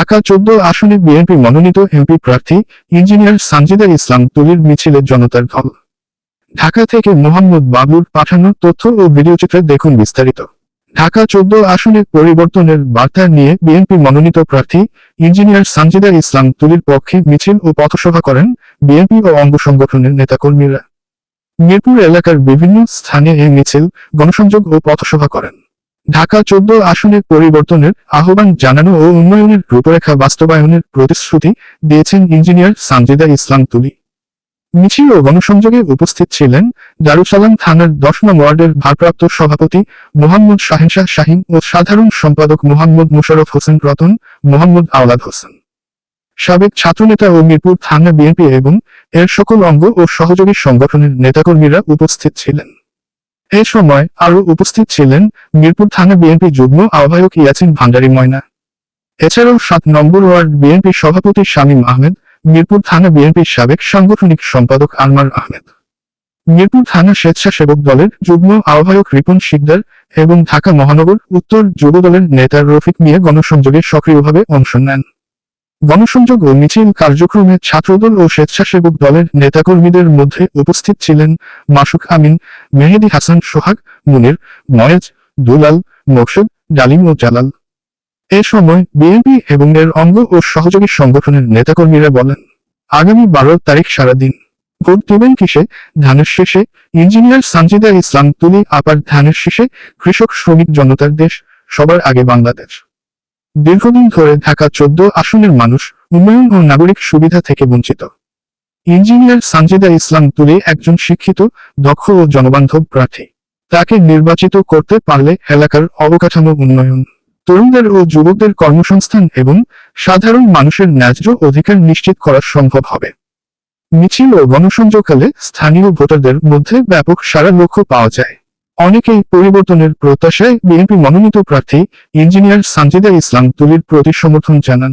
ঢাকা চোদ্দ আসনে বিএনপি মনোনীত এমপি প্রার্থী ইঞ্জিনিয়ার সানজিদা ইসলাম তুলির মিছিলে জনতার ঢল ঢাকা থেকে মোহাম্মদ বাবুর পাঠানো তথ্য ও ভিডিওচিত্রে দেখুন বিস্তারিত। ঢাকা চোদ্দ আসনে পরিবর্তনের বার্তা নিয়ে বিএনপি মনোনীত প্রার্থী ইঞ্জিনিয়ার সানজিদা ইসলাম তুলির পক্ষে মিছিল ও পথসভা করেন বিএনপি ও অঙ্গ সংগঠনের নেতাকর্মীরা। মিরপুর এলাকার বিভিন্ন স্থানে এই মিছিল, গণসংযোগ ও পথসভা করেন। ঢাকা চোদ্দ আসনের পরিবর্তনের আহ্বান জানানো ও উন্নয়নের রূপরেখা বাস্তবায়নের প্রতিশ্রুতি দিয়েছেন ইঞ্জিনিয়ার সানজিদা ইসলাম তুলি। মিছিল ও গণসংযোগে উপস্থিত ছিলেন দারুসালাম থানার দশ ওয়ার্ডের ভারপ্রাপ্ত সভাপতি মোহাম্মদ শাহিনশাহ শাহিন ও সাধারণ সম্পাদক মোহাম্মদ মুশারফ হোসেন রতন, মোহাম্মদ আওলাদ হোসেন। সাবেক ছাত্রনেতা ও মিরপুর থানা বিএনপি এবং এর সকল অঙ্গ ও সহযোগী সংগঠনের নেতাকর্মীরা উপস্থিত ছিলেন। এ সময় আরও উপস্থিত ছিলেন মিরপুর থানা বিএনপি যুগ্ম আহ্বায়ক ইয়াসিন ভান্ডারী ময়না। এছাড়াও সাত নম্বর ওয়ার্ড বিএনপি সভাপতি শামীম আহমেদ, মিরপুর থানা বিএনপির সাবেক সাংগঠনিক সম্পাদক আনমার আহমেদ। মিরপুর থানা স্বেচ্ছাসেবক দলের যুগ্ম আহ্বায়ক রিপন শিকদার এবং ঢাকা মহানগর উত্তর যুব দলের নেতা রফিক মিয়া গণসংযোগে সক্রিয়ভাবে অংশ নেন। গণসংযোগ ও মিছিল কার্যক্রমে ছাত্রদল ও স্বেচ্ছাসেবক দলের নেতাকর্মীদের মধ্যে উপস্থিত ছিলেন মাসুক আমিন, মেহেদি হাসান, সোহাগ, মুনির, ময়েজ, দুলাল মোকসেদ ডালিম ও জালাল। এ সময় বিএনপি এবং এর অঙ্গ ও সহযোগী সংগঠনের নেতাকর্মীরা বলেন, আগামী বারো তারিখ সারাদিন ভোট দেবেন কিসে? ধানের শেষে? ইঞ্জিনিয়ার সানজিদা ইসলাম তুলি আপার ধানের শেষে? কৃষক শ্রমিক জনতার দেশ? সবার আগে বাংলাদেশ। দীর্ঘদিন ধরে ঢাকা চোদ্দ আসনের মানুষ উন্নয়ন ও নাগরিক সুবিধা থেকে বঞ্চিত। ইঞ্জিনিয়ার সানজিদা ইসলাম তুলি একজন শিক্ষিত, দক্ষ ও জনবান্ধব প্রার্থী। তাকে নির্বাচিত করতে পারলে এলাকার অবকাঠামো উন্নয়ন, তরুণদের ও যুবকদের কর্মসংস্থান এবং সাধারণ মানুষের ন্যায্য অধিকার নিশ্চিত করা সম্ভব হবে। মিছিল ও গণসংযোগকালে স্থানীয় ভোটারদের মধ্যে ব্যাপক সারা লক্ষ্য পাওয়া যায়। অনেকেই পরিবর্তনের প্রত্যাশায় বিএনপি মনোনীত প্রার্থী ইঞ্জিনিয়ার সানজিদা ইসলাম তুলির প্রতি সমর্থন জানান।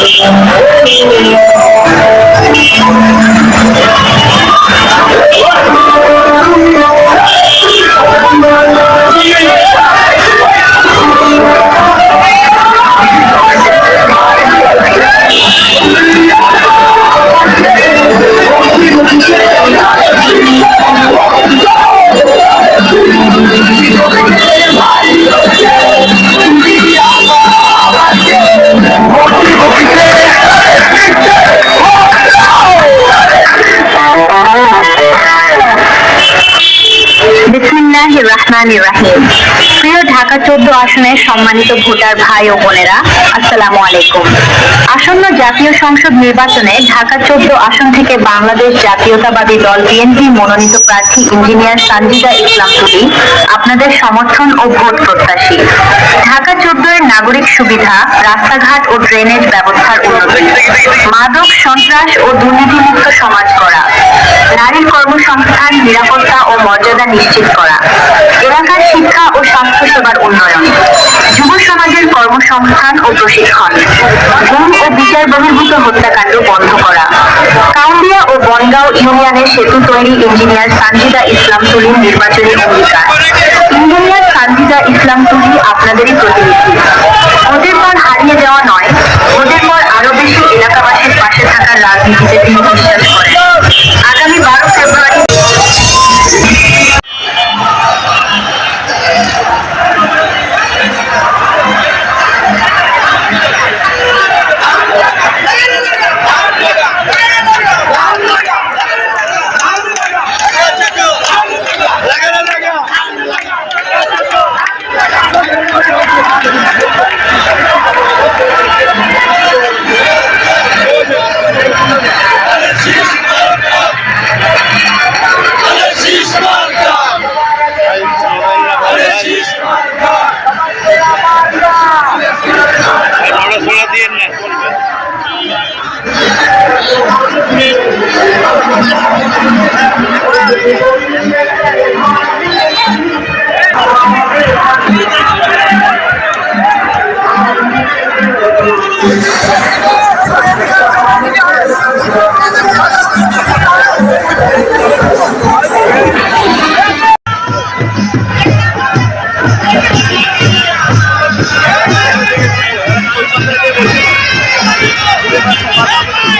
Божия. প্রিয় ঢাকা চোদ্দ আসনের সম্মানিত ভোটার ভাই ও বোনেরা, আসসালামু আলাইকুম। আসন্ন জাতীয় সংসদ নির্বাচনে ঢাকা চোদ্দ আসন থেকে বাংলাদেশ জাতীয়তাবাদী দল বিএনপি মনোনীত প্রার্থী ইঞ্জিনিয়ার সানজিদা ইসলাম তুলি আপনাদের সমর্থন ও ভোট প্রত্যাশী। ঢাকা চোদ্দ এর নাগরিক সুবিধা, রাস্তাঘাট ও ড্রেনেজ ব্যবস্থার উন্নতি। মাদক সন্ত্রাস ও দুর্নীতিমুক্ত সমাজ করা নারীর কর্মসংস্থান, নিরাপত্তা ও মর্যাদা নিশ্চিত করা। এলাকার শিক্ষা ও স্বাস্থ্য সেবার উন্নয়ন। যুব সমাজের কর্মসংস্থান ও প্রশিক্ষণ। গুম ও বিচার বহির্ভূত হত্যাকাণ্ড বন্ধ করা। কাউন্ডিয়া ও বনগাঁও ইউনিয়নের সেতু তৈরি ইঞ্জিনিয়ার সানজিদা ইসলাম তুলির নির্বাচনী অঙ্গীকার। ইঞ্জিনিয়ার সানজিদা ইসলাম তুলি আপনাদেরই প্রতিনিধি। ওদের পর হারিয়ে যাওয়া নয় পর আরও বেশি এলাকাবাসীর পাশে থাকার রাজনীতিতে তিনি বিশ্বাস করেন আগামী বারো ফেব্রুয়ারি Vamos!